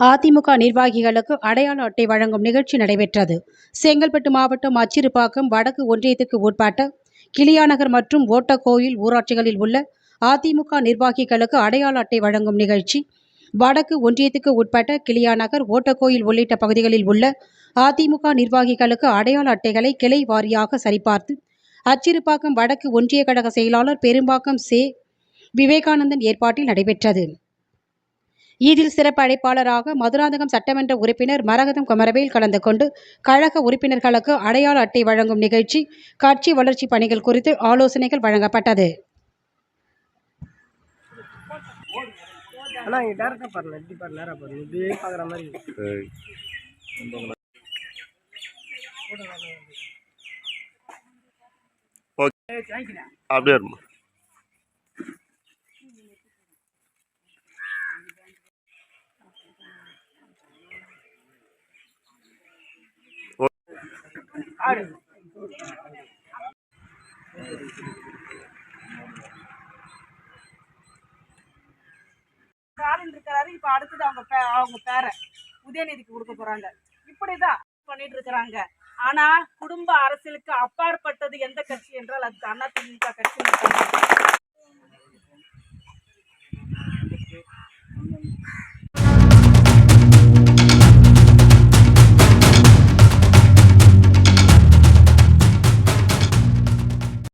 அதிமுக நிர்வாகிகளுக்கு அடையாள அட்டை வழங்கும் நிகழ்ச்சி நடைபெற்றது. செங்கல்பட்டு மாவட்டம் அச்சிறுபாக்கம் வடக்கு ஒன்றியத்திற்கு உட்பட்ட கிளியாநகர் மற்றும் ஓட்டக்கோயில் ஊராட்சிகளில் உள்ள அதிமுக நிர்வாகிகளுக்கு அடையாள அட்டை வழங்கும் நிகழ்ச்சி வடக்கு ஒன்றியத்துக்கு உட்பட்ட கிளியாநகர் ஓட்டக்கோயில் உள்ளிட்ட பகுதிகளில் உள்ள அதிமுக நிர்வாகிகளுக்கு அடையாள அட்டைகளை கிளை வாரியாக சரிபார்த்து அச்சிறுபாக்கம் வடக்கு ஒன்றிய கழக செயலாளர் பெரும்பாக்கம் சே. விவேகானந்தன் ஏற்பாட்டில் நடைபெற்றது. இதில் சிறப்பு அழைப்பாளராக மதுராந்தகம் சட்டமன்ற உறுப்பினர் மரகதம் குமரவேல் கலந்து கொண்டு கழக உறுப்பினர்களுக்கு அடையாள அட்டை வழங்கும் நிகழ்ச்சி கட்சி வளர்ச்சி பணிகள் குறித்து ஆலோசனைகள் வழங்கப்பட்டது. அண்ணா இங்கே டேரெக்டாக பாருங்க எப்படி பாரு நேராக பாருங்க. இப்படியே பார்க்குற மாதிரி இருக்கு. அப்படியே இருமா ஸ்டாலின் இருக்கிறாரு இப்ப அடுத்தது அவங்க பே- அவங்க பேரை உதயநிதிக்கு கொடுக்க போறாங்க. இப்படிதான் பண்ணிட்டு இருக்கிறாங்க ஆனா குடும்ப அரசியலுக்கு அப்பாற்பட்டது எந்த கட்சி என்றால் அது அதிமுக கட்சி